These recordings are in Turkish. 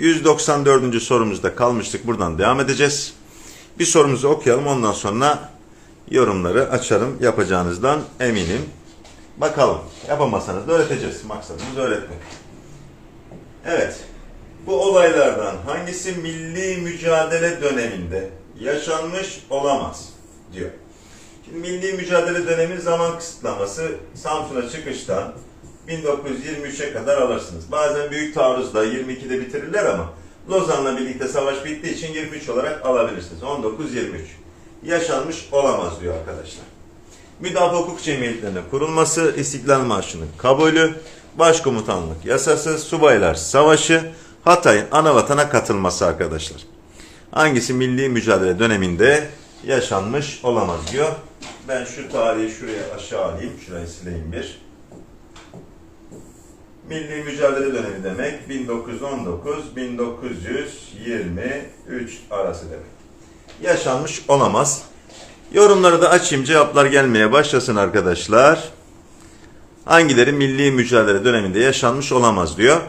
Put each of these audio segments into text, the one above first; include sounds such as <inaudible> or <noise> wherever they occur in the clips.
194. sorumuzda kalmıştık. Buradan devam edeceğiz. Bir sorumuzu okuyalım. Ondan sonra yorumları açarım. Yapacağınızdan eminim. Bakalım. Yapamazsanız da öğreteceğiz. Maksadımız öğretmek. Evet. Bu olaylardan hangisi milli mücadele döneminde yaşanmış olamaz diyor. Şimdi milli mücadele dönemi zaman kısıtlaması Samsun'a çıkıştan 1923'e kadar alırsınız. Bazen büyük taarruzda 22'de bitirirler ama Lozan'la birlikte savaş bittiği için 23 olarak alabilirsiniz. 19-23. Yaşanmış olamaz diyor arkadaşlar. Müdafaa hukuk cemiyetlerinin kurulması, İstiklal Marşı'nın kabulü, başkomutanlık yasası, subaylar savaşı, Hatay'ın anavatana katılması arkadaşlar. Hangisi milli mücadele döneminde yaşanmış olamaz diyor. Ben şu tarihi şuraya aşağı alayım. Şurayı sileyim bir. Milli mücadele dönemi demek 1919-1923 arası demek. Yaşanmış olamaz. Yorumları da açayım cevaplar gelmeye başlasın arkadaşlar. Hangileri milli mücadele döneminde yaşanmış olamaz diyor.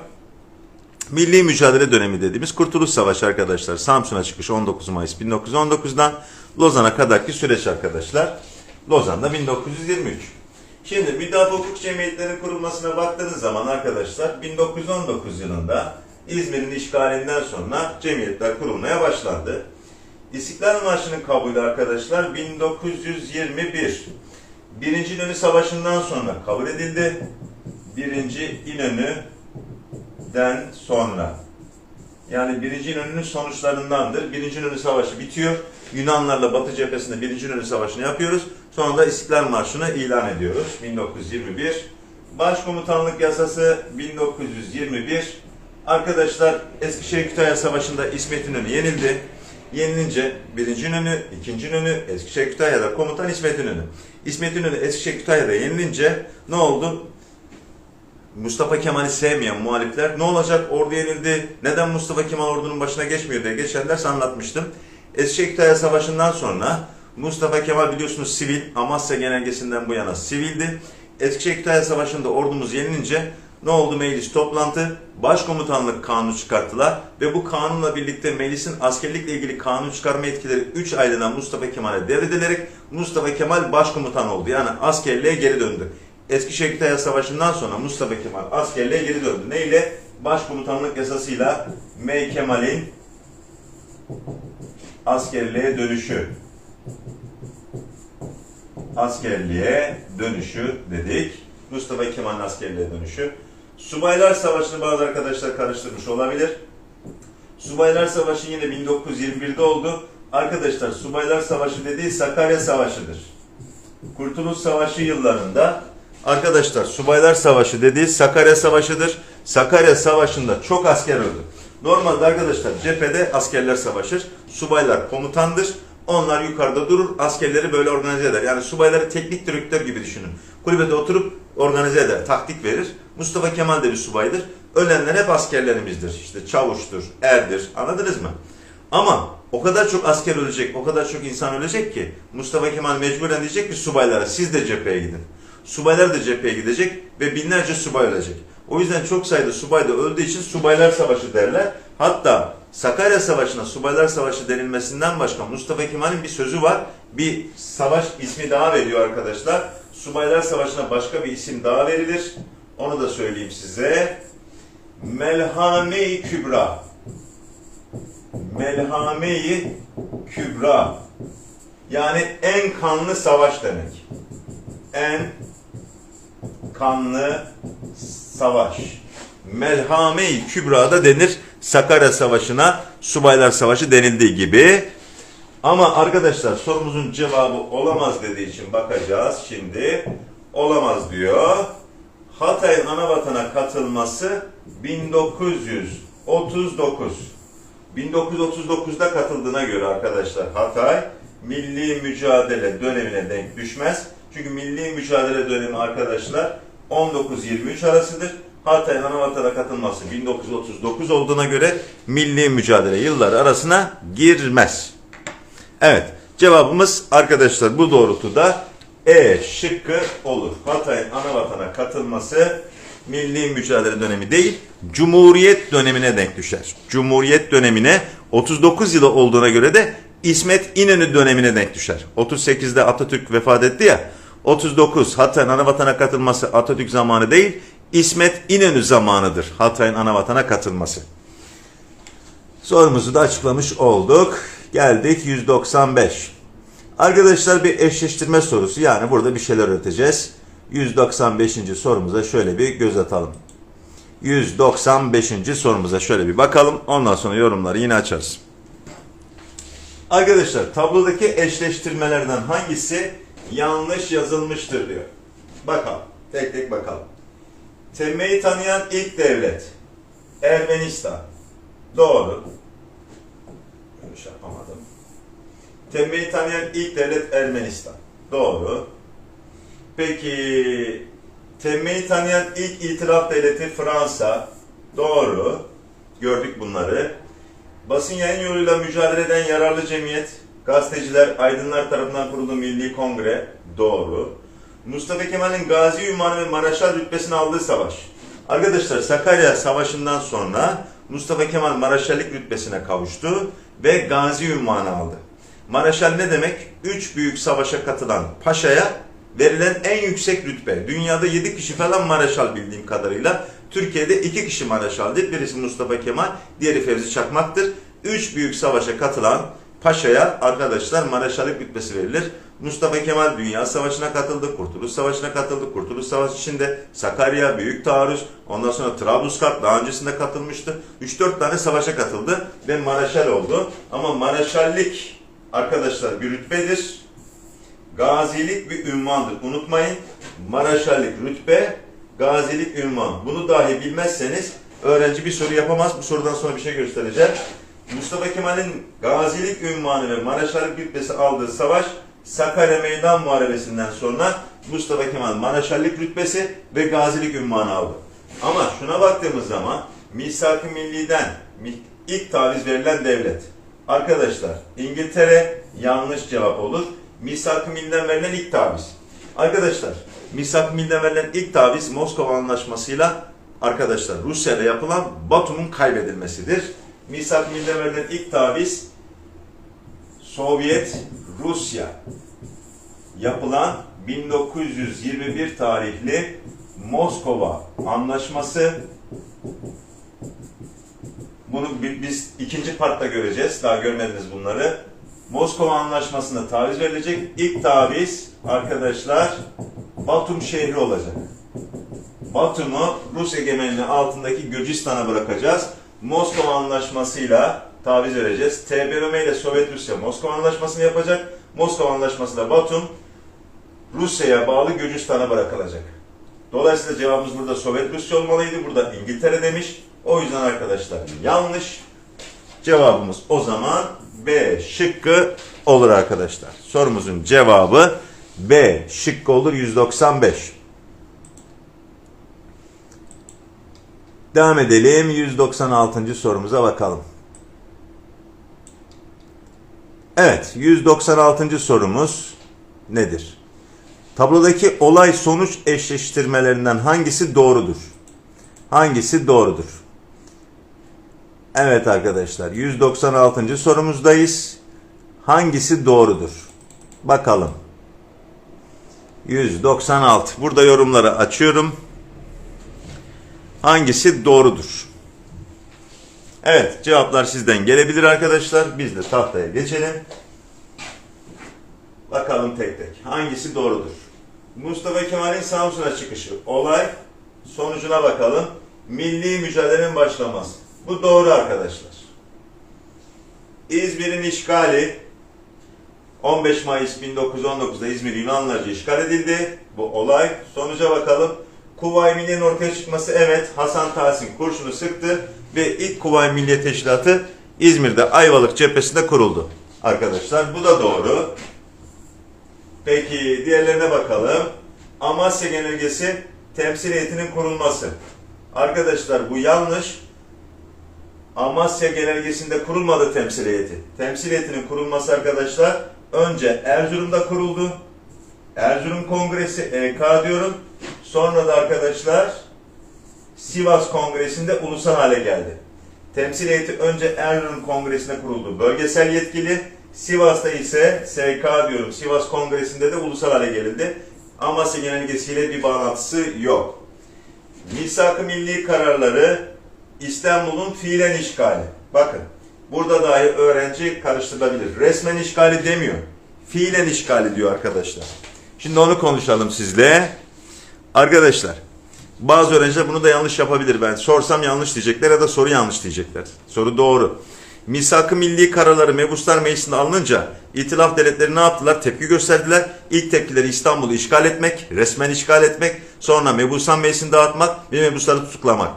Milli mücadele dönemi dediğimiz Kurtuluş Savaşı arkadaşlar. Samsun'a çıkış 19 Mayıs 1919'dan Lozan'a kadarki süreç arkadaşlar. Lozan'da 1923. Şimdi müdafaa hukuk cemiyetlerinin kurulmasına baktığınız zaman arkadaşlar 1919 yılında İzmir'in işgalinden sonra cemiyetler kurulmaya başlandı. İstiklal Marşı'nın kabulü arkadaşlar 1921. Birinci İnönü Savaşı'ndan sonra kabul edildi. Birinci İnönü'den sonra. Yani Birinci İnönü'nün sonuçlarındandır. Birinci İnönü Savaşı bitiyor. Yunanlarla Batı cephesinde Birinci İnönü Savaşı'nı yapıyoruz. Sonra da İstiklal Marşı'nı ilan ediyoruz. 1921. Başkomutanlık Yasası 1921. Arkadaşlar Eskişehir Kütahya Savaşı'nda İsmet İnönü yenildi. Yenilince birinci İnönü, ikinci İnönü, Eskişehir Kütahya'da komutan İsmet İnönü. İsmet İnönü Eskişehir Kütahya'da yenilince ne oldu? Mustafa Kemal'i sevmeyen muhalifler ne olacak ordu yenildi neden Mustafa Kemal ordunun başına geçmiyor diye geçen ders anlatmıştım. Eskişehir Kütahya Savaşı'ndan sonra Mustafa Kemal biliyorsunuz sivil Amasya Genelgesi'nden bu yana sivildi. Eskişehir Kütahya Savaşı'nda ordumuz yenilince ne oldu meclis toplantı? Başkomutanlık kanunu çıkarttılar ve bu kanunla birlikte meclisin askerlikle ilgili kanun çıkarma yetkileri 3 aylığına Mustafa Kemal'e devredilerek Mustafa Kemal başkomutan oldu. Yani askerliğe geri döndü. Eskişehir Kütahya Savaşı'ndan sonra Mustafa Kemal askerliğe geri döndü. Neyle? Başkomutanlık yasasıyla Mey Kemal'in askerliğe dönüşü. Askerliğe dönüşü dedik. Mustafa Kemal'in askerliğe dönüşü. Subaylar Savaşı'nı bazı arkadaşlar karıştırmış olabilir. Subaylar Savaşı yine 1921'de oldu. Arkadaşlar Subaylar Savaşı dediği Sakarya Savaşı'dır. Kurtuluş Savaşı yıllarında arkadaşlar Subaylar Savaşı dediği Sakarya Savaşı'dır. Sakarya Savaşı'nda çok asker öldü. Normalde arkadaşlar cephede askerler savaşır. Subaylar komutandır. Onlar yukarıda durur. Askerleri böyle organize eder. Yani subayları teknik direktör gibi düşünün. Kulübede oturup organize eder. Taktik verir. Mustafa Kemal de bir subaydır. Ölenler hep askerlerimizdir. İşte çavuştur, erdir. Anladınız mı? Ama o kadar çok asker ölecek, o kadar çok insan ölecek ki Mustafa Kemal mecburen diyecek ki subaylara siz de cepheye gidin. Subaylar da cepheye gidecek ve binlerce subay ölecek. O yüzden çok sayıda subay da öldüğü için subaylar savaşı derler. Hatta Sakarya Savaşı'na subaylar savaşı denilmesinden başka Mustafa Kemal'in bir sözü var. Bir savaş ismi daha veriyor arkadaşlar. Subaylar Savaşı'na başka bir isim daha verilir. Onu da söyleyeyim size. Melhame-i Kübra. Melhame-i Kübra. Yani en kanlı savaş demek. En kanlı savaş. Melhame-i Kübra'da denir. Sakarya Savaşı'na Subaylar Savaşı denildiği gibi. Ama arkadaşlar sorumuzun cevabı olamaz dediği için bakacağız şimdi. Olamaz diyor. Hatay'ın anavatana katılması 1939. 1939'da katıldığına göre arkadaşlar Hatay milli mücadele dönemine denk düşmez. Çünkü milli mücadele dönemi arkadaşlar 19-23 arasıdır. Hatay'ın anavatana katılması 1939 olduğuna göre milli mücadele yılları arasına girmez. Evet cevabımız arkadaşlar bu doğrultuda E şıkkı olur. Hatay'ın anavatana katılması milli mücadele dönemi değil, Cumhuriyet dönemine denk düşer. Cumhuriyet dönemine 39 yılı olduğuna göre de İsmet İnönü dönemine denk düşer. 38'de Atatürk vefat etti ya. 39 Hatay'ın anavatana katılması Atatürk zamanı değil, İsmet İnönü zamanıdır Hatay'ın anavatana katılması. Sorumuzu da açıklamış olduk. Geldik 195. Arkadaşlar bir eşleştirme sorusu yani burada bir şeyler öğreteceğiz. 195. sorumuza şöyle bir göz atalım. 195. sorumuza şöyle bir bakalım. Ondan sonra yorumları yine açarız. Arkadaşlar tablodaki eşleştirmelerden hangisi yanlış yazılmıştır diyor. Bakalım. Tek tek bakalım. Temmeyi tanıyan ilk devlet. Ermenistan. Doğru. Yanlış yapamadım. Temmeyi tanıyan ilk devlet Ermenistan. Doğru. Peki temmeyi tanıyan ilk itilaf devleti Fransa. Doğru. Gördük bunları. Basın yayın yoluyla mücadele eden yararlı cemiyet, gazeteciler, aydınlar tarafından kurulduğu Milli Kongre. Doğru. Mustafa Kemal'in Gazi Ünvanı ve Maraşal rütbesini aldığı savaş. Arkadaşlar Sakarya Savaşı'ndan sonra Mustafa Kemal Maraşallik rütbesine kavuştu ve Gazi Ünvanı aldı. Maraşal ne demek? Üç büyük savaşa katılan paşaya verilen en yüksek rütbe. Dünyada 7 kişi falan Maraşal bildiğim kadarıyla. Türkiye'de 2 kişi Maraşal'dır. Birisi Mustafa Kemal, diğeri Fevzi Çakmak'tır. 3 büyük savaşa katılan paşaya arkadaşlar Maraşallık rütbesi verilir. Mustafa Kemal Dünya Savaşı'na katıldı, Kurtuluş Savaşı'na katıldı. Kurtuluş Savaşı içinde Sakarya, Büyük Taarruz, ondan sonra Trablusgarp daha öncesinde katılmıştı. 3-4 tane savaşa katıldı ve Maraşal oldu. Ama Maraşallik arkadaşlar bir rütbedir. Gazilik bir ünvandır. Unutmayın. Maraşallik rütbe, gazilik ünvan. Bunu dahi bilmezseniz öğrenci bir soru yapamaz. Bu sorudan sonra bir şey göstereceğim. Mustafa Kemal'in gazilik ünvanı ve Maraşallik rütbesi aldığı savaş Sakarya Meydan Muharebesi'nden sonra Mustafa Kemal Maraşallik rütbesi ve gazilik ünvanı aldı. Ama şuna baktığımız zaman Misak-ı Milli'den ilk taviz verilen devlet. Arkadaşlar İngiltere yanlış cevap olur. Misak-ı Milli'den verilen ilk taviz. Arkadaşlar Misak-ı Milli'den verilen ilk taviz Moskova Anlaşması'yla arkadaşlar Rusya ile yapılan Batum'un kaybedilmesidir. Milli'den verilen ilk taviz Sovyet Rusya yapılan 1921 tarihli Moskova Anlaşması bunu bi- biz ikinci partta göreceğiz. Daha görmediniz bunları. Moskova Anlaşması'na taviz verilecek. İlk taviz arkadaşlar Batum şehri olacak. Batum'u Rus egemenliği altındaki Gürcistan'a bırakacağız. Moskova Anlaşması'yla taviz vereceğiz. TBMM ile Sovyet Rusya Moskova Anlaşması'nı yapacak. Moskova Anlaşması'nda Batum Rusya'ya bağlı Gürcistan'a bırakılacak. Dolayısıyla cevabımız burada Sovyet Rusya olmalıydı. Burada İngiltere demiş. O yüzden arkadaşlar yanlış. Cevabımız o zaman B şıkkı olur arkadaşlar. Sorumuzun cevabı B şıkkı olur 195. Devam edelim 196. sorumuza bakalım. Evet 196. sorumuz nedir? Tablodaki olay sonuç eşleştirmelerinden hangisi doğrudur? Hangisi doğrudur? Evet arkadaşlar 196. sorumuzdayız. Hangisi doğrudur? Bakalım. 196. Burada yorumları açıyorum. Hangisi doğrudur? Evet cevaplar sizden gelebilir arkadaşlar. Biz de tahtaya geçelim. Bakalım tek tek. Hangisi doğrudur? Mustafa Kemal'in Samsun'a çıkışı. Olay sonucuna bakalım. Milli mücadelenin başlaması. Bu doğru arkadaşlar. İzmir'in işgali 15 Mayıs 1919'da İzmir Yunanlılarca işgal edildi. Bu olay. Sonuca bakalım. Kuvayi Milliye'nin ortaya çıkması evet Hasan Tahsin kurşunu sıktı ve ilk Kuvayi Milliye Teşkilatı İzmir'de Ayvalık cephesinde kuruldu. Arkadaşlar bu da doğru. Peki diğerlerine bakalım. Amasya Genelgesi temsil heyetinin kurulması. Arkadaşlar bu yanlış. Amasya Genelgesi'nde kurulmadı temsil heyeti. Temsil heyetinin kurulması arkadaşlar önce Erzurum'da kuruldu. Erzurum Kongresi EK diyorum. Sonra da arkadaşlar Sivas Kongresi'nde ulusal hale geldi. Temsil heyeti önce Erzurum Kongresi'nde kuruldu. Bölgesel yetkili. Sivas'ta ise SK diyorum. Sivas Kongresi'nde de ulusal hale gelildi. Amasya Genelgesi'yle bir bağlantısı yok. Misak-ı Milli kararları İstanbul'un fiilen işgali. Bakın burada dahi öğrenci karıştırılabilir. Resmen işgali demiyor. Fiilen işgali diyor arkadaşlar. Şimdi onu konuşalım sizle. Arkadaşlar bazı öğrenciler bunu da yanlış yapabilir. Ben sorsam yanlış diyecekler ya da soru yanlış diyecekler. Soru doğru. Misak-ı milli kararları Mebuslar Meclisi'nde alınınca itilaf devletleri ne yaptılar? Tepki gösterdiler. İlk tepkileri İstanbul'u işgal etmek, resmen işgal etmek, sonra Mebusan Meclisi'ni dağıtmak ve Mebusları tutuklamak.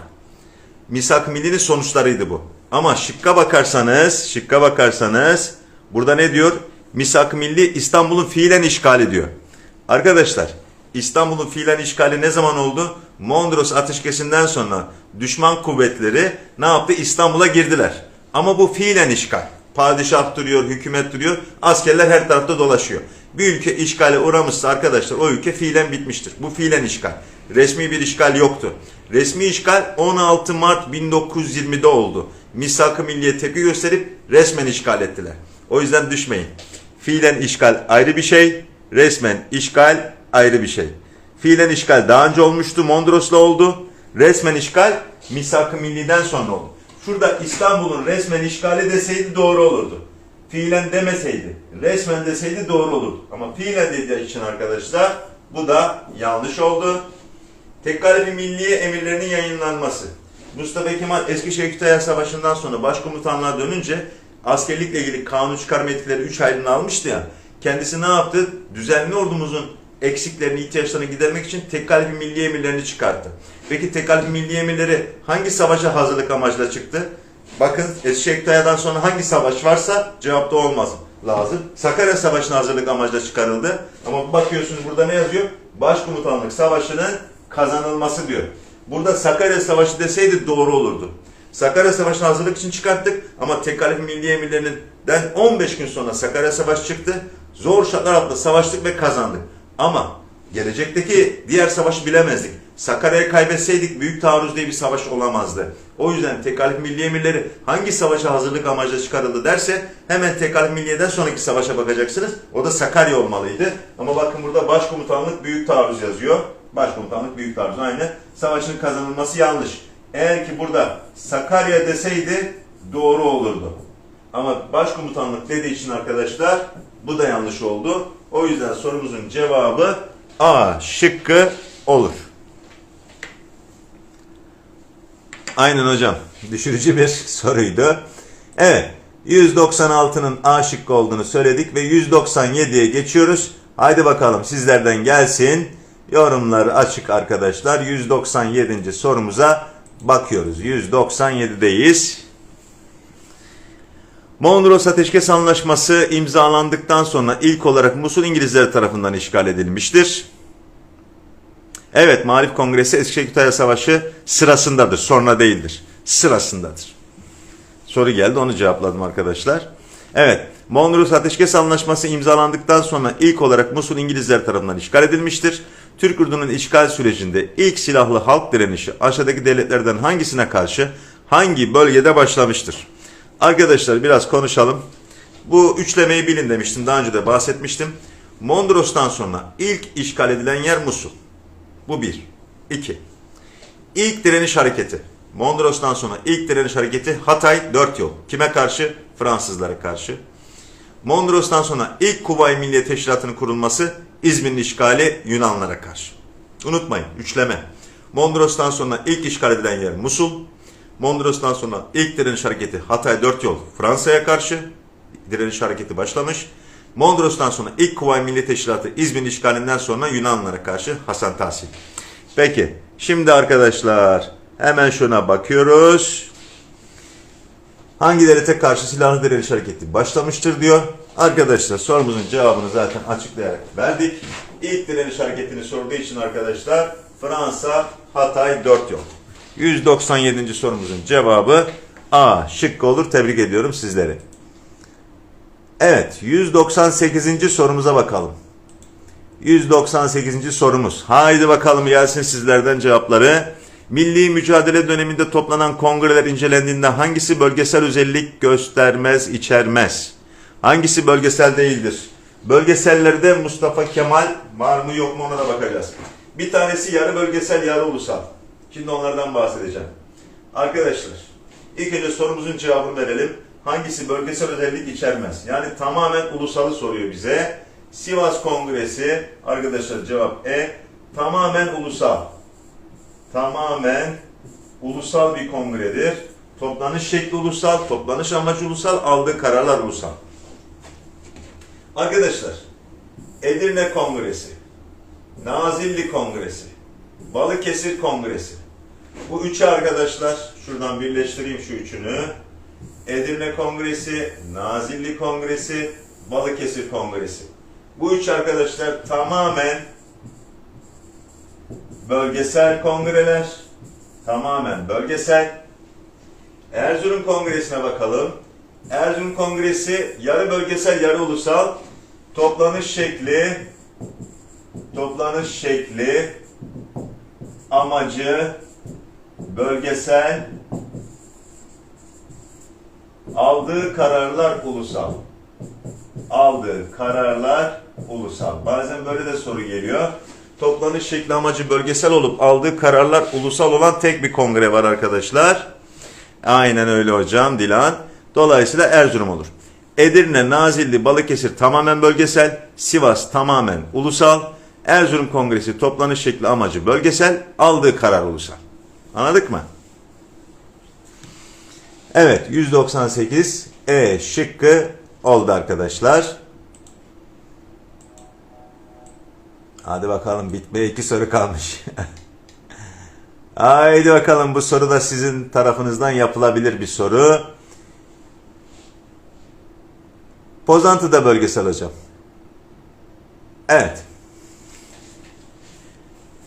Misak-ı Milli'nin sonuçlarıydı bu. Ama şıkka bakarsanız, şıkka bakarsanız burada ne diyor? Misak-ı Milli İstanbul'un fiilen işgali diyor. Arkadaşlar İstanbul'un fiilen işgali ne zaman oldu? Mondros ateşkesinden sonra düşman kuvvetleri ne yaptı? İstanbul'a girdiler. Ama bu fiilen işgal. Padişah duruyor, hükümet duruyor, askerler her tarafta dolaşıyor. Bir ülke işgale uğramışsa arkadaşlar o ülke fiilen bitmiştir. Bu fiilen işgal. Resmi bir işgal yoktu. Resmi işgal 16 Mart 1920'de oldu. Misak-ı Milliye tepki gösterip resmen işgal ettiler. O yüzden düşmeyin. Fiilen işgal ayrı bir şey, resmen işgal ayrı bir şey. Fiilen işgal daha önce olmuştu, Mondros'la oldu. Resmen işgal Misak-ı Milli'den sonra oldu. Şurada İstanbul'un resmen işgali deseydi doğru olurdu. Fiilen demeseydi, resmen deseydi doğru olurdu. Ama fiilen dediği için arkadaşlar bu da yanlış oldu. Tekkalefi Milliye emirlerinin yayınlanması. Mustafa Kemal Eskişehir Kütahya Savaşı'ndan sonra başkomutanlığa dönünce askerlikle ilgili kanun çıkarma yetkileri 3 aylığına almıştı ya. Kendisi ne yaptı? Düzenli ordumuzun eksiklerini, ihtiyaçlarını gidermek için Tekkalefi Milliye emirlerini çıkarttı. Peki Tekkalefi Milliye emirleri hangi savaşa hazırlık amaçla çıktı? Bakın Eskişehir Kütahya'dan sonra hangi savaş varsa cevapta olmaz lazım. Sakarya Savaşı'na hazırlık amaçla çıkarıldı. Ama bakıyorsunuz burada ne yazıyor? Başkomutanlık savaşının kazanılması diyor. Burada Sakarya Savaşı deseydi doğru olurdu. Sakarya Savaşı'na hazırlık için çıkarttık ama Tekkalefi Milli Emirlerinden 15 gün sonra Sakarya Savaşı çıktı. Zor şartlar altında savaştık ve kazandık. Ama gelecekteki diğer savaşı bilemezdik. Sakarya'yı kaybetseydik büyük taarruz diye bir savaş olamazdı. O yüzden Tekkalefi Milli Emirleri hangi savaşa hazırlık amacıyla çıkarıldı derse hemen Tekkalefi Milliye'den sonraki savaşa bakacaksınız. O da Sakarya olmalıydı. Ama bakın burada Başkomutanlık Büyük Taarruz yazıyor. Başkomutanlık Büyük Taarruz aynı. Savaşın kazanılması yanlış. Eğer ki burada Sakarya deseydi doğru olurdu. Ama başkomutanlık dediği için arkadaşlar bu da yanlış oldu. O yüzden sorumuzun cevabı A şıkkı olur. Aynen hocam. Düşürücü bir <laughs> soruydu. Evet. 196'nın A şıkkı olduğunu söyledik ve 197'ye geçiyoruz. Haydi bakalım sizlerden gelsin. Yorumlar açık arkadaşlar. 197. sorumuza bakıyoruz. 197'deyiz. Mondros Ateşkes Anlaşması imzalandıktan sonra ilk olarak Musul İngilizler tarafından işgal edilmiştir. Evet, Marif Kongresi Eskişehir Kütahya Savaşı sırasındadır, sonra değildir. Sırasındadır. Soru geldi, onu cevapladım arkadaşlar. Evet, Mondros Ateşkes Anlaşması imzalandıktan sonra ilk olarak Musul İngilizler tarafından işgal edilmiştir. Türk ordunun işgal sürecinde ilk silahlı halk direnişi aşağıdaki devletlerden hangisine karşı hangi bölgede başlamıştır? Arkadaşlar biraz konuşalım. Bu üçlemeyi bilin demiştim, daha önce de bahsetmiştim. Mondros'tan sonra ilk işgal edilen yer Musul. Bu bir. İki. İlk direniş hareketi. Mondros'tan sonra ilk direniş hareketi Hatay dört yol. Kime karşı? Fransızlara karşı. Mondros'tan sonra ilk Kuvayi Milliye Teşkilatı'nın kurulması İzmir'in işgali Yunanlara karşı. Unutmayın üçleme. Mondros'tan sonra ilk işgal edilen yer Musul. Mondros'tan sonra ilk direniş hareketi Hatay dört yol Fransa'ya karşı direniş hareketi başlamış. Mondros'tan sonra ilk Kuvayi Milli Teşkilatı İzmir'in işgalinden sonra Yunanlılara karşı Hasan Tahsin. Peki şimdi arkadaşlar hemen şuna bakıyoruz. Hangi devlete karşı silahlı direniş hareketi başlamıştır diyor. Arkadaşlar sorumuzun cevabını zaten açıklayarak verdik. İlk direniş hareketini sorduğu için arkadaşlar Fransa Hatay 4 yol. 197. sorumuzun cevabı A şıkkı olur. Tebrik ediyorum sizleri. Evet, 198. sorumuza bakalım. 198. sorumuz. Haydi bakalım gelsin sizlerden cevapları. Milli mücadele döneminde toplanan kongreler incelendiğinde hangisi bölgesel özellik göstermez, içermez? Hangisi bölgesel değildir? Bölgesellerde Mustafa Kemal var mı yok mu ona da bakacağız. Bir tanesi yarı bölgesel, yarı ulusal. Şimdi onlardan bahsedeceğim. Arkadaşlar, ilk önce sorumuzun cevabını verelim. Hangisi bölgesel özellik içermez? Yani tamamen ulusalı soruyor bize. Sivas Kongresi, arkadaşlar cevap E, tamamen ulusal. Tamamen ulusal bir kongredir. Toplanış şekli ulusal, toplanış amacı ulusal, aldığı kararlar ulusal. Arkadaşlar, Edirne Kongresi, Nazilli Kongresi, Balıkesir Kongresi. Bu üçü arkadaşlar, şuradan birleştireyim şu üçünü. Edirne Kongresi, Nazilli Kongresi, Balıkesir Kongresi. Bu üç arkadaşlar tamamen bölgesel kongreler, tamamen bölgesel. Erzurum Kongresi'ne bakalım. Erzurum Kongresi yarı bölgesel, yarı ulusal. Toplanış şekli, toplanış şekli, amacı, bölgesel, aldığı kararlar ulusal. Aldığı kararlar ulusal. Bazen böyle de soru geliyor. Toplanış şekli amacı bölgesel olup aldığı kararlar ulusal olan tek bir kongre var arkadaşlar. Aynen öyle hocam Dilan. Dolayısıyla Erzurum olur. Edirne, Nazilli, Balıkesir tamamen bölgesel, Sivas tamamen ulusal, Erzurum Kongresi toplanış şekli amacı bölgesel, aldığı karar ulusal. Anladık mı? Evet, 198 E şıkkı oldu arkadaşlar. Hadi bakalım bitmeye iki soru kalmış. <laughs> Haydi bakalım bu soru da sizin tarafınızdan yapılabilir bir soru. Pozantı da bölgesel hocam. Evet.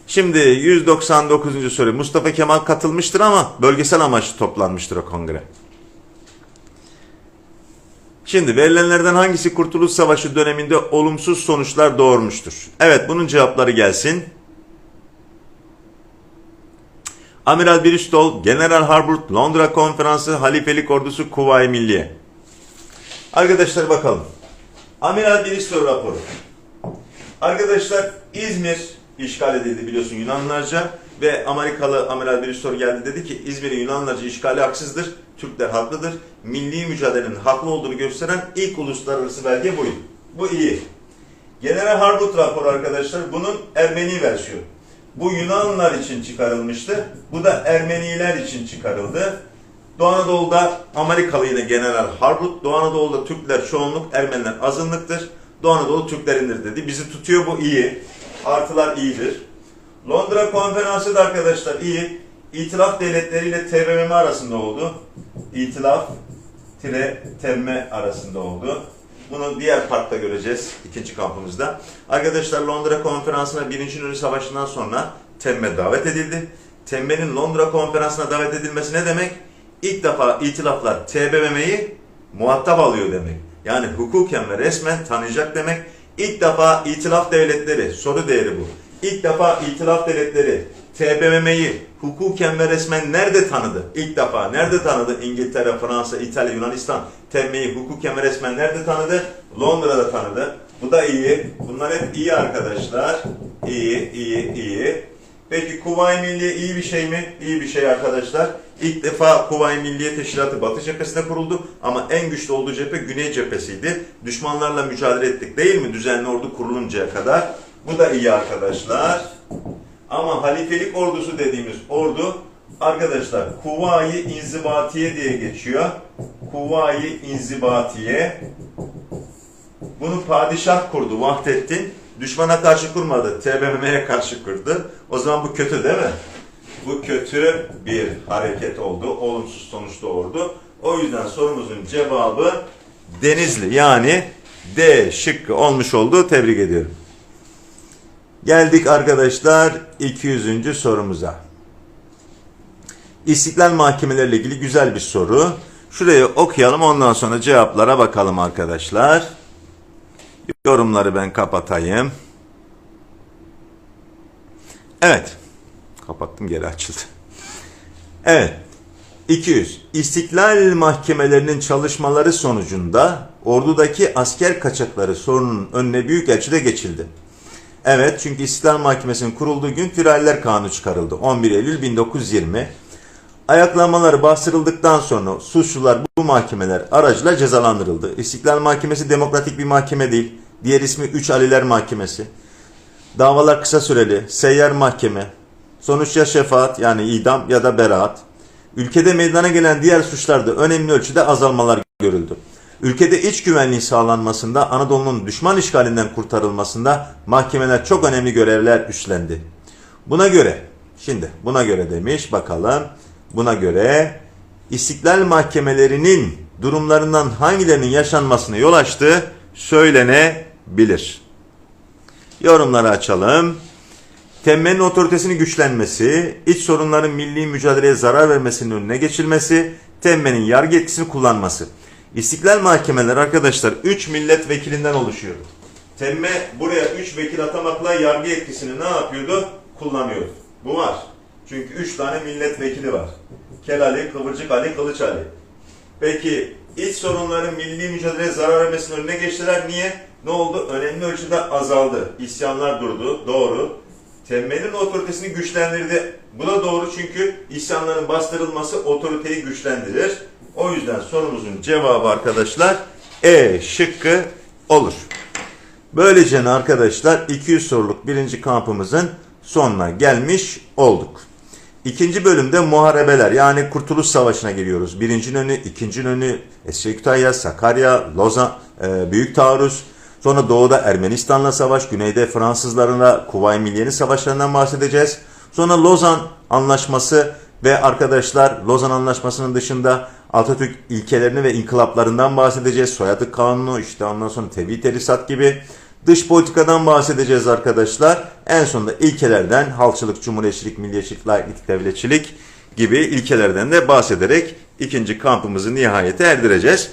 Şimdi 199. soru. Mustafa Kemal katılmıştır ama bölgesel amaçlı toplanmıştır o kongre. Şimdi verilenlerden hangisi Kurtuluş Savaşı döneminde olumsuz sonuçlar doğurmuştur? Evet bunun cevapları gelsin. Amiral Bristol, General Harbord, Londra Konferansı, Halifelik Ordusu, Kuvayi Milliye. Arkadaşlar bakalım. Amiral Bristol raporu. Arkadaşlar İzmir işgal edildi biliyorsun Yunanlarca ve Amerikalı Amiral Bristol geldi dedi ki İzmir'in Yunanlarca işgali haksızdır. Türkler haklıdır. Milli mücadelenin haklı olduğunu gösteren ilk uluslararası belge buydu. Bu iyi. General Harbut raporu arkadaşlar bunun Ermeni versiyonu. Bu Yunanlılar için çıkarılmıştı. Bu da Ermeniler için çıkarıldı. Doğu Anadolu'da Amerikalı yine General Harbut, Doğu Anadolu'da Türkler çoğunluk, Ermeniler azınlıktır. Doğu Anadolu Türklerindir dedi. Bizi tutuyor bu iyi. Artılar iyidir. Londra Konferansı da arkadaşlar iyi. İtilaf devletleriyle TBMM arasında oldu. İtilaf tire temme arasında oldu. Bunu diğer parkta göreceğiz ikinci kampımızda. Arkadaşlar Londra Konferansı'na Birinci Dünya Savaşı'ndan sonra Temme davet edildi. Temme'nin Londra Konferansı'na davet edilmesi ne demek? İlk defa itilaflar TBMM'yi muhatap alıyor demek. Yani hukuken ve resmen tanıyacak demek. İlk defa itilaf devletleri, soru değeri bu. İlk defa itilaf devletleri TBMM'yi hukuken ve resmen nerede tanıdı? İlk defa nerede tanıdı? İngiltere, Fransa, İtalya, Yunanistan TBMM'yi hukuken ve resmen nerede tanıdı? Londra'da tanıdı. Bu da iyi. Bunlar hep iyi arkadaşlar. İyi, iyi, iyi. Peki Kuvayi Milliye iyi bir şey mi? İyi bir şey arkadaşlar. İlk defa Kuvayi Milliye Teşkilatı Batı cephesinde kuruldu ama en güçlü olduğu cephe Güney cephesiydi. Düşmanlarla mücadele ettik değil mi? Düzenli ordu kuruluncaya kadar. Bu da iyi arkadaşlar. Ama halifelik ordusu dediğimiz ordu arkadaşlar Kuvayi İnzibatiye diye geçiyor. Kuvayi İnzibatiye. Bunu padişah kurdu Vahdettin. Düşmana karşı kurmadı. TBMM'ye karşı kurdu. O zaman bu kötü değil mi? Bu kötü bir hareket oldu. Olumsuz sonuç doğurdu. O yüzden sorumuzun cevabı Denizli. Yani D şıkkı olmuş oldu. Tebrik ediyorum. Geldik arkadaşlar 200. sorumuza. İstiklal mahkemeleriyle ilgili güzel bir soru. Şurayı okuyalım ondan sonra cevaplara bakalım arkadaşlar. Yorumları ben kapatayım. Evet. Kapattım geri açıldı. Evet. 200. İstiklal mahkemelerinin çalışmaları sonucunda ordudaki asker kaçakları sorunun önüne büyük ölçüde geçildi. Evet çünkü İstiklal Mahkemesi'nin kurulduğu gün Firaller Kanunu çıkarıldı. 11 Eylül 1920. Ayaklanmaları bastırıldıktan sonra suçlular bu mahkemeler aracılığıyla cezalandırıldı. İstiklal Mahkemesi demokratik bir mahkeme değil. Diğer ismi 3 Aliler Mahkemesi. Davalar kısa süreli, seyyar mahkeme, sonuç ya şefaat yani idam ya da beraat. Ülkede meydana gelen diğer suçlarda önemli ölçüde azalmalar görüldü. Ülkede iç güvenliği sağlanmasında, Anadolu'nun düşman işgalinden kurtarılmasında mahkemeler çok önemli görevler üstlendi. Buna göre, şimdi buna göre demiş bakalım, buna göre istiklal mahkemelerinin durumlarından hangilerinin yaşanmasına yol açtığı söylenebilir. Yorumları açalım. Temmenin otoritesini güçlenmesi, iç sorunların milli mücadeleye zarar vermesinin önüne geçilmesi, temmenin yargı etkisini kullanması. İstiklal mahkemeleri arkadaşlar 3 milletvekilinden oluşuyor. Temme buraya 3 vekil atamakla yargı etkisini ne yapıyordu? Kullanıyordu. Bu var. Çünkü 3 tane milletvekili var. Kel Ali, Kıvırcık Ali, Kılıç Ali. Peki iç sorunların milli mücadeleye zarar vermesinin önüne geçtiler. Niye? Ne oldu? Önemli ölçüde azaldı. İsyanlar durdu. Doğru. Temmelin otoritesini güçlendirdi. Bu da doğru çünkü isyanların bastırılması otoriteyi güçlendirir. O yüzden sorumuzun cevabı arkadaşlar E şıkkı olur. Böylece arkadaşlar 200 soruluk birinci kampımızın sonuna gelmiş olduk. İkinci bölümde muharebeler yani Kurtuluş Savaşı'na giriyoruz. Birincinin önü, ikincinin önü, Esra Kütahya, Sakarya, Lozan, e, Büyük Taarruz. Sonra doğuda Ermenistan'la savaş, güneyde Fransızlarla Kuvayi Milliye'nin savaşlarından bahsedeceğiz. Sonra Lozan Anlaşması ve arkadaşlar Lozan Anlaşması'nın dışında Atatürk ilkelerini ve inkılaplarından bahsedeceğiz. Soyadı Kanunu, işte ondan sonra tevhid terisat gibi. Dış politikadan bahsedeceğiz arkadaşlar. En sonunda ilkelerden halkçılık, cumhuriyetçilik, milliyetçilik, laiklik, devletçilik gibi ilkelerden de bahsederek ikinci kampımızı nihayete erdireceğiz.